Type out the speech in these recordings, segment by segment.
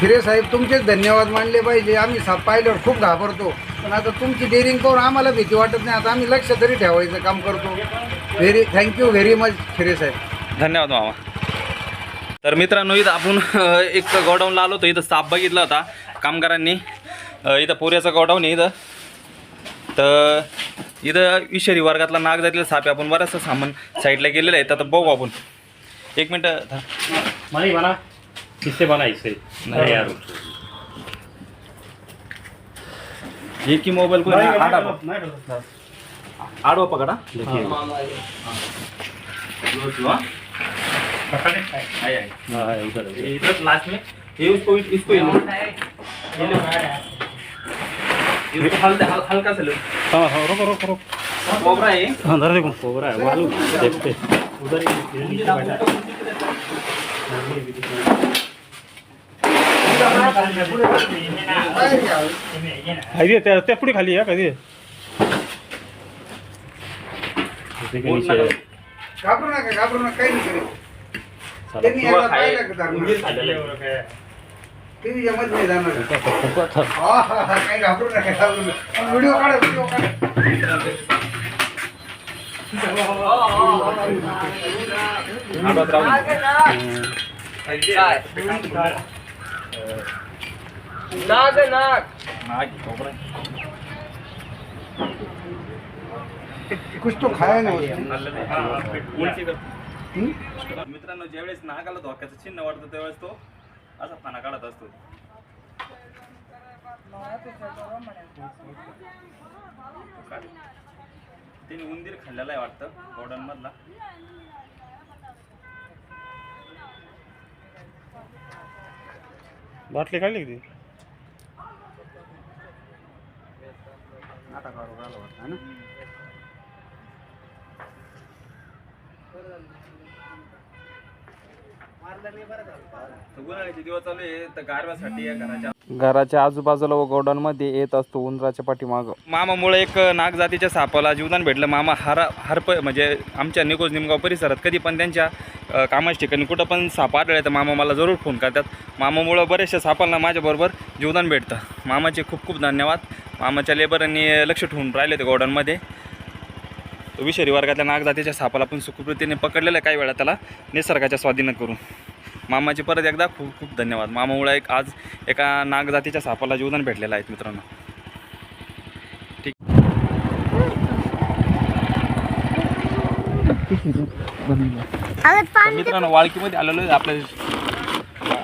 खिरे साहेब तुमचेच धन्यवाद मानले पाहिजे. आम्ही साप पाहिल्यावर खूप घाबरतो. पण आता तुमची डेअरिंग पाहून आम्हाला भीती वाटत नाही. आता आम्ही लक्ष तरी ठेवायचं काम करतो. Very thank you very much Khire साहेब. धन्यवाद मामा. तर मित्रांनो इथं आपण एक गोडाऊनला आलो होतो. इथं साप बघितला होता कामगारांनी. इथं पोऱ्याचा गोडाऊन आहे इथं. तर इथं विषारी वर्गातला नाग जातीला साप आपण बराचसा सामान साईडला गेलेलं आहे. तर बघू आपण. एक मिनटं किसे बनाई यार। एक ही। मोबाईल कोण नाही, आडवा पक- पकडा देखील. हाँ इधर लास्ट में। ये उसको इसको ये लो। ये लो ये हल्का से लो। हाँ, हाँ, रुको रुको रुको। कोबरा हाँ, है धर देखो। कोबरा है वालू देखते। उधर ही- है खाली त्या त्या पुढे खाली आहे कधी जैसे कि नीचे है। घाबरू नका घाबरू नका काही नाही करेल साला त्यांनी किंवा याला खाय- पाहिलं का धर्म? उंदीर खाल्लेलं आहे. ते जमत नाही जाणार. फुका था, फुका था हा हा हा काही घाबरू नका घाबरू नका. व्हिडिओ काढा व्हिडिओ काढा. आडवात राहू नाग आहे. कुछ तो खाया नाही. मित्रांनो ज्यावेळेस नागाला धोक्याचं चिन्ह वाटतं त्यावेळेस तो असा फाना काढत असतो. तिने उंदीर खाल्लेला आहे वाटतं गोडाऊन मधला बाटली काढली की ती? आता काढू राहिला वाटतं, है ना? तर उन्हाळ्याचे दिवस चालू आहे तर गारव्यासाठी या घराच्या घराच्या आजूबाजूला व गोडाऊनमध्ये येत असतो उंदराच्या पाठीमागं. मामामुळे एक नाग जातीच्या सापाला जीवदान भेटलं. मामा हर हरप म्हणजे आमच्या निकोज निमगाव परिसरात कधी पण त्यांच्या कामाच्या ठिकाणी. कुठं पण साप आढळले तर मामा मला जरूर फोन करतात. मामामुळं बऱ्याचशा सापांना माझ्याबरोबर जीवदान भेटतं. मामाचे खूप खूप धन्यवाद. मामाच्या लेबरांनी लक्ष ठेवून राहिले ते गोडाऊनमध्ये. तो विषारी वर्गातल्या नागजातीच्या सापाला पण सुखकृतीने पकडलेलं आहे काही वेळा त्याला निसर्गाच्या स्वाधीनं करून. मामाचे परत एकदा खूप खूप धन्यवाद. मामामुळं एक आज एका नागजातीच्या सापाला जीवदान भेटलेलं आहे मित्रांनो. तर मित्रांनो वाळकीमध्ये आलेलो आहे आपल्या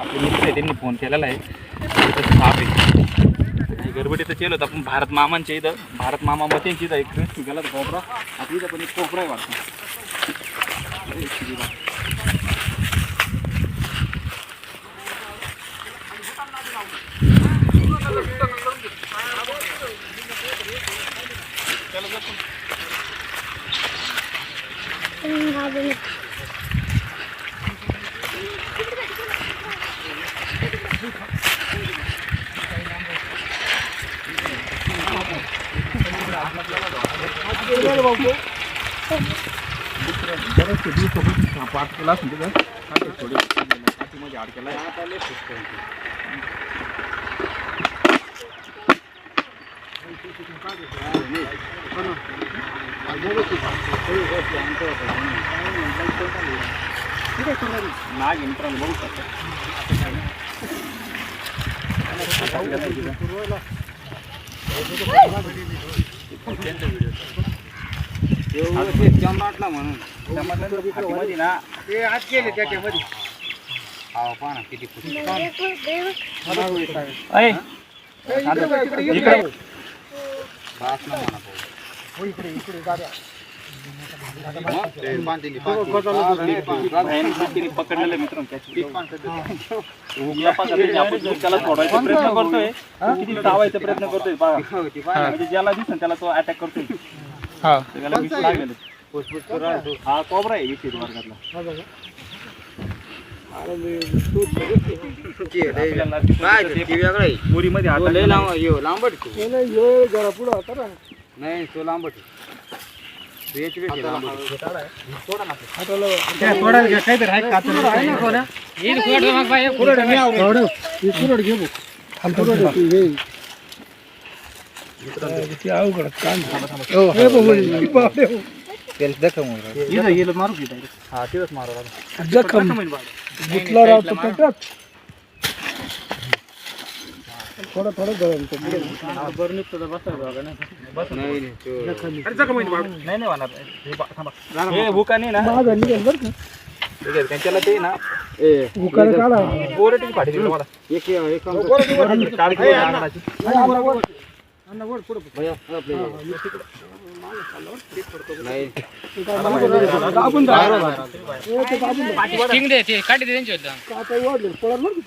आपले मित्र आहे त्यांनी फोन केलेला आहे. इथं साप आहे. गडबडीचं केलं होतं. आपण भारत मामांच्या इथं भारत मामा मतेंची इथं एक केला होता कोपरा. आता इथं पण एक कोपरा आहे वाटतं. अरे, शिरीबा. पाठ केला असेल तिथं थोडे पाठीमध्ये आड केला नाग आहे बघू शकता जमाटला म्हणून. हातीमध्ये ना. ते आज गेले त्याच्यामध्ये. हा पहा ना किती खुशी. ऐ, इकडे बास ना म्हणा हो, इकडे इकडे पकडलेलं त्याला सोडायचा प्रयत्न करतोय. किती चावायचा प्रयत्न करतोय बघा म्हणजे ज्याला दिसन त्याला तो अटॅक करतोय. तर त्याला विष लागलेलं. हा कोबरा आहे विषय वर्गातला. आपल्याला तिथं ते बोरीमध्ये हात टाकला. जरा पुढं होता ना. नाही तो लांबट नाही नाही होणार हे बा- थांबा. हे बुका नाही ना ठीक आहे, त्यांच्याला ते ना बोरटीची फाटी दिली मला. काळी किंवा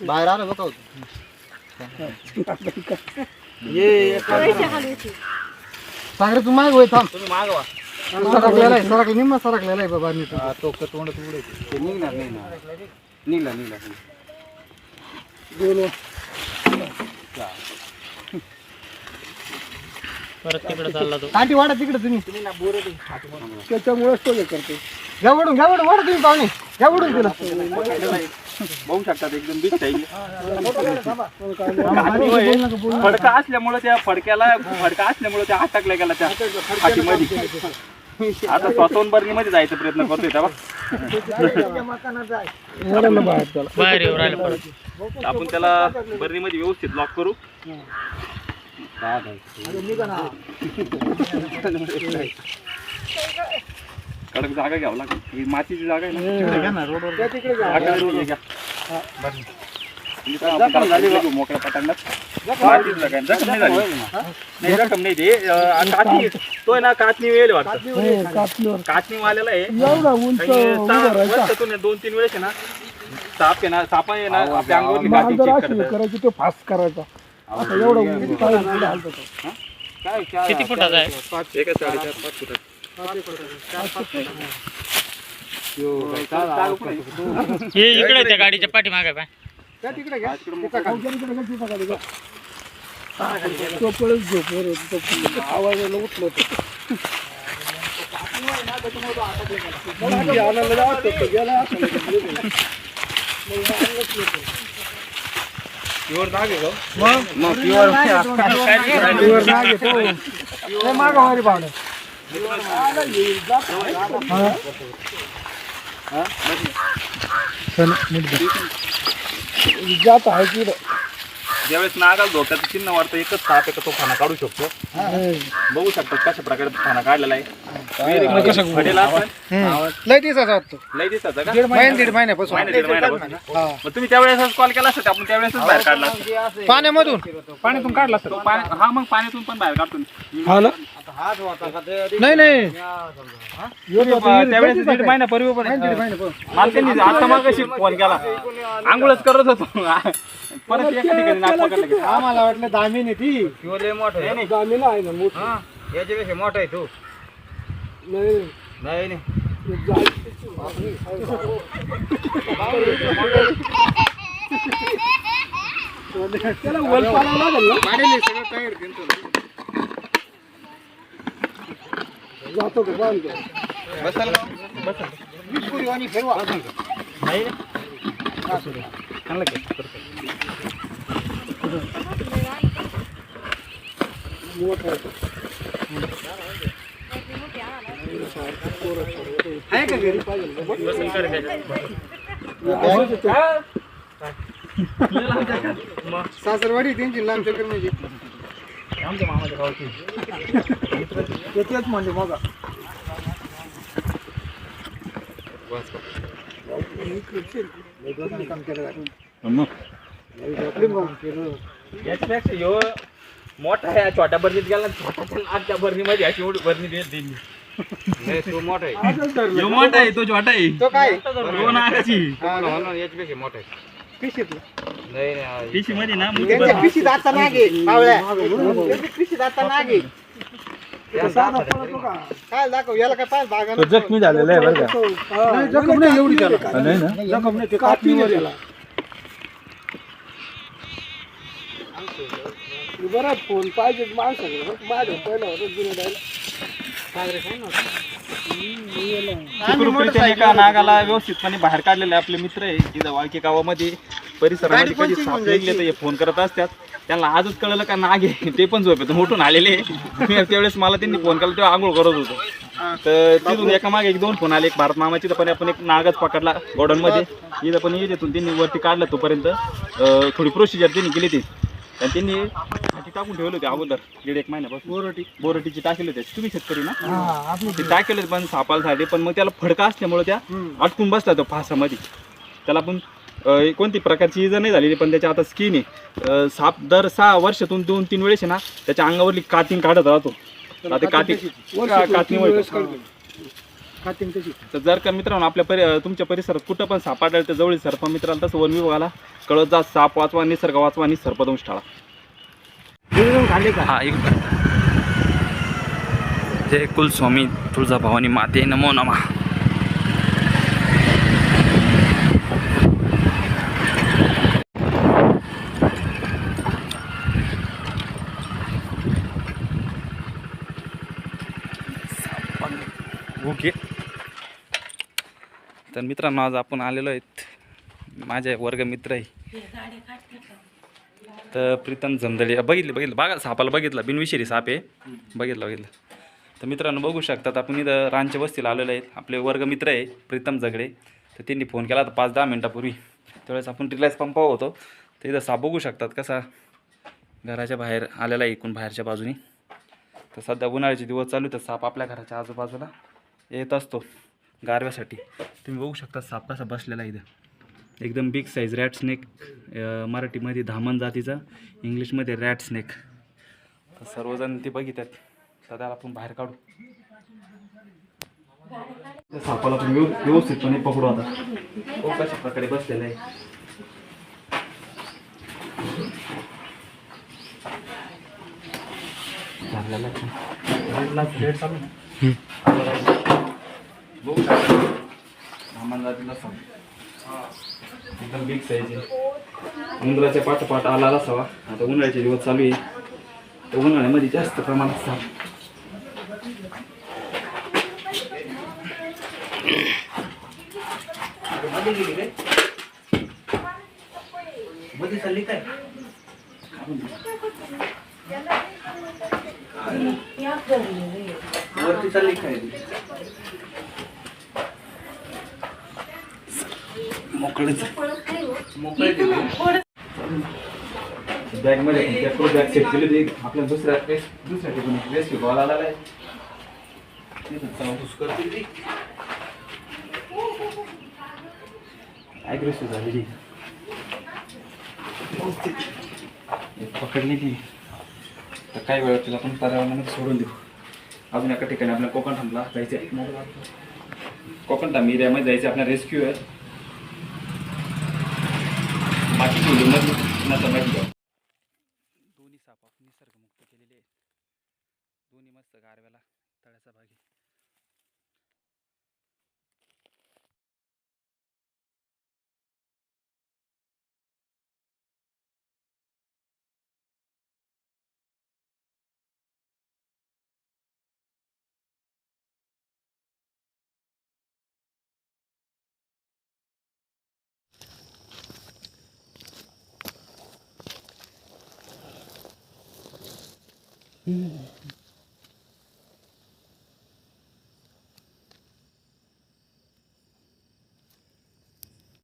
बाहेर आलं. बघा सागरे तू माग होय थांब. तुम्ही मागवा सरकलेला आहे सरकला. निम्मा सरकलेला आहे बाबा नीट. तो तोंड उडे ते निघणार नाही ना निघला निघला काठी वाढा तिकडे तुम्ही. त्याच्यामुळेच तो हे करतो. घ्या वडून घ्या वडून वाढा तुम्ही पाहुणे. घ्या वडून तिला. बघू शकतात एकदम बीच फडका असल्यामुळे त्या फडक्याला फडका असल्यामुळे त्या अटकल्या गेला त्या फाटीमध्ये आता स्वतःहून बर्नीमध्ये जायचा प्रयत्न करतोय तेव्हा. आपण त्याला बर्नीमध्ये व्यवस्थित लॉक करू. कडक जागा घ्यावं लागेल. ही मातीची जागा आहे ना. मोकळ्या पटांगणात. मातीची जागा आहे. जखम नाही झाली. नाही जखम नाही ते. अं, कातणी तो आहे ना कातणी वेळ वाटतं. कातणी वाल्याला आहे. आणि साप वर्षातून आहे? दोन तीन वेळेस आहे ना. साप आहे ना साप आहे ना. आपल्या अंगावरली काठी चेक करतात करायची तो फास्ट करायचा. आता एवढं किती फुटाचा आहे? एका साडेचार पाच फुटाचा. जागा कुठे आहे? हे इकडे त्या गाडीच्या पाठीमागे पाय. त्या तिकडे घ्या. तिचा खाली. आवाज यायला उठलो होतो. मला आणायला जावं लागतं. तो गेला असं. प्युअर नाग आहे का? मग प्युअर नाग आहे तो. जात की ज्यावेळेस नागाला धोक्याचं चिन्ह वाटतं एकच साप आहे का तो खाना काढू शकतो? बघू शकतात कशा प्रकारे खाना काढलेला आहे. लय दिवसाचा वाटतो लय दिसतात का? महिने दीड महिन्यापासून. महिना दीड महिन्यापासून. मग तुम्ही त्यावेळेसच कॉल केला असता आपण त्यावेळेसच बाहेर काढला असता. पाण्यामधून. पाण्यातून काढला असता. तो पाण्या- हा मग पाण्यातून पण बाहेर काढतो मी. हा ना नाही. नाही त्यावेळेस दीड महिन्यापूर्वी पण मला त्यांनी आता मग कशी फोन केला. आंघोळच करत होतो. परत एका ठिकाणी नाक पकडलं. की. आम्हाला वाटलं दामिनी ती. नाही, नाही. दामिला आहे ना मोठी याच्यापेक्षा मोठा आहे तो नाही नाही नाही त्याला वर पाडावं लागेल ना जातो का बांधतो आहे का घरी सासरवाडी त्यांची लांब चक्कर म्हणजे. येतेच म्हणजे बघा याच्यापेक्षा ह्यो मोठा आहे छोट्या बर्नीत गेला छोट्या आजच्या बर्नीमध्ये अशी एवढी बर्नी देत दिली तो मोठा आहे. ह्यो मोठा आहे तो छोटा आहे. तो काय? ह्यो नागाची हा ना. म्हणून याच्यापेक्षा मोठा आहे. पिशीतलं. नाही नाही हा, पिशी मध्ये ना त्यांच्या पिशीत आता नागे पावळ्या त्यांच्या पिशीत आता नागे काय दाखव याला काय पाय बागा जखमी झालेला आहे बरं का? नाही जखम नाही एवढी त्याला. नाही ना? जखम नाही ते कापणीवर याला बरं फोन पाहिजे माणसाकडे माझ्या पहिला होता जुने डायला एका नागाला व्यवस्थितपणे बाहेर काढलेले आपले मित्र आहे तिथं वाळकी गावामध्ये परिसरामध्ये कधी तर हे फोन करत असतात. त्यांना आजच कळलं का नाग आहे? ते पण झोपेतून उठून आलेले मी त्यावेळेस मला त्यांनी फोन केला तेव्हा आंघोळ करत होतो. तर तिथून एका मागे एक दोन फोन आले एक भारत मामाची तर पण आपण एक नागच पकडला गोडाऊन मध्ये इथं पण येत त्यांनी वरती काढलं तोपर्यंत थोडी प्रोसिजर त्यांनी केली ती. आणि त्यांनी टाकून ठेवली होती अगोदर दीड एक महिन्यापासून. बोरटी. बोरटीची टाकली होती. तुम्ही शेतकरी ना? ते टाकेल पण सापालसाठी पण मग त्याला फडका असल्यामुळे त्या अटकून बसला तो फासामध्ये. त्याला पण अं, कोणती प्रकारची इजा नाही झालेली पण त्याच्या आता स्किन आहे. अं, साप दर सहा वर्षातून दोन तीन वेळेस आहे ना त्याच्या अंगावरली कातिंग काढत राहतो. आता काती तर जर का मित्रांनो आपल्या परि अं, तुमच्या परिसरात कुठं पण साप आढळलं तर जवळील सर्प मित्राला तसं वन विभागाला कळत जा साप वाचवा निसर्ग वाचवा आणि सर्पदंश टाळा. हा एक जय कुलस्वामी तुळजाभवानी माते नमो नमा. ओके. तर मित्रांनो आज आपण आलेलो आहेत. माझे वर्गमित्र आहे. तर प्रीतम जमदळे. बघितले बघितलं. बघा सापाला बघितला. बिनविषारी साप आहे. बघितलं बघितलं. तर मित्रांनो बघू शकतात आपण इथं रांच्या वस्तीला आलेलो आहेत. आपले वर्गमित्र आहे प्रीतम झगडे तर त्यांनी फोन केला होता पाच दहा मिनटापूर्वी. त्यावेळेस आपण रिलायन्स पंपावर होतो. तर इथं साप बघू शकतात कसा घराच्या बाहेर आलेला आहे एकूण बाहेरच्या बाजूनी. तर सध्या उन्हाळ्याचे दिवस चालू तर साप आपल्या घराच्या आजूबाजूला येत असतो. गारव्यासाठी. तुम्ही बघू शकता साप कसा बसलेला इथं. एकदम बिग साईज रॅट स्नेक मराठीमध्ये धामण जातीचा इंग्लिशमध्ये रॅट स्नेक तर सर्वजण ते बघितात त्याला आपण बाहेर काढू. त्या सापाला आपण व्यव व्यवस्थितपणे पकडू आता. तो कशा प्रकारे बसलेला आहे. शकता. धामण जातीला साप. एकदम बिग साईज उंदराच्या पाठोपाठ आला असावा आता उन्हाळ्याचे दिवस चालू आहे. तर उन्हाळ्यामध्ये जास्त प्रमाणात साप. वरती चालली काय मोकळीच बॅगमध्ये पेट्रोल बॅग सेट केली होती. आपल्या दुसऱ्या रेस दुसऱ्या ठिकाणी रेस्क्यू कॉल आलेला आहे. ती. ॲग्रेसिव्ह झालेली पकडली ती. तर काही वेळा तिला आपण पर्यावरणामध्ये सोडून देऊ. अजून एका ठिकाणी आपल्या कोकण थांबला. जायचं आहे कोकण थांब एरियामध्ये जायचं आपल्या रेस्क्यू आहे. बाकी दोन्ही सापा निसर्गमुक्त केलेले आहेत. दोन्ही मस्त गारव्याला तळ्याचा भाग Mm.